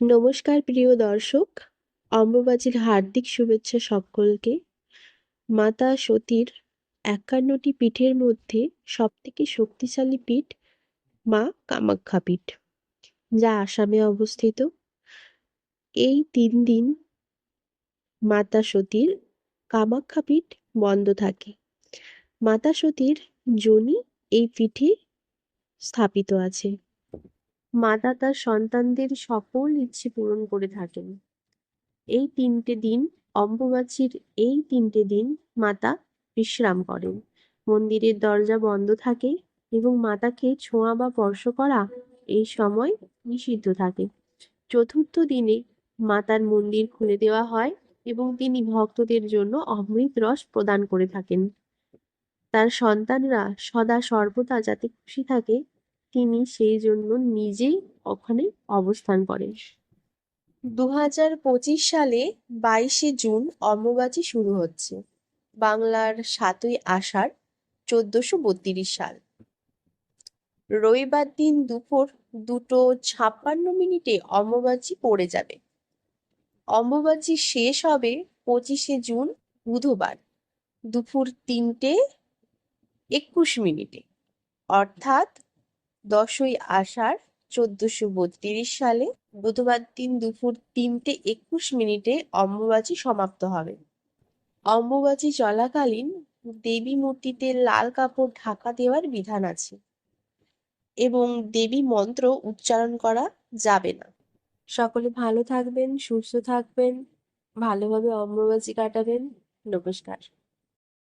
নমস্কার, প্রিয় দর্শক। অম্বুবাচীর হার্দিক শুভেচ্ছা সকলকে। মাতা সতীর একান্নটি পীঠের মধ্যে সবথেকে শক্তিশালী পীঠ মা কামাখ্যা পীঠ, যা আসামে অবস্থিত। এই তিন দিন মাতা সতীর কামাখ্যা পীঠ বন্ধ থাকে। মাতা সতীর যোনি এই পিঠে স্থাপিত আছে। মাতা তার সন্তানদের সকল ইচ্ছে পূরণ করে থাকেন। এই তিনটে দিন, অম্বুবাচীর এই তিনটে দিন মাতা বিশ্রাম করেন। মন্দিরের দরজা বন্ধ থাকে এবং মাতাকে ছোঁয়া বা স্পর্শ করা এই সময় নিষিদ্ধ থাকে। চতুর্থ দিনে মাতার মন্দির খুলে দেওয়া হয় এবং তিনি ভক্তদের জন্য অমৃত রস প্রদান করে থাকেন। তার সন্তানরা সদা সর্বদা যাতে খুশি থাকে তিনি সেই জন্য নিজেই ওখানে অবস্থান করেন। দু হাজার পঁচিশ সালে বাইশে জুন অম্বুবাচী শুরু হচ্ছে। বাংলার সাতই আষাঢ়, চোদ্দশো বত্রিশ সাল। রবিবার দিন দুপুর দুটো ছাপ্পান্ন মিনিটে অম্বুবাচী পড়ে যাবে। অম্বুবাচী শেষ হবে পঁচিশে জুন, বুধবার, দুপুর তিনটে একুশ মিনিটে। অর্থাৎ দশই আষাঢ় চোদ্দশো বত্রিশ সালে বুধবার দিন দুপুর তিনটে একুশ মিনিটে অম্বুবাচী সমাপ্ত হবে। অম্বুবাচী চলাকালীন দেবী মূর্তিতে লাল কাপড় ঢাকা দেওয়ার বিধান আছে এবং দেবী মন্ত্র উচ্চারণ করা যাবে না। সকলে ভালো থাকবেন, সুস্থ থাকবেন, ভালোভাবে অম্বুবাচী কাটাবেন। নমস্কার।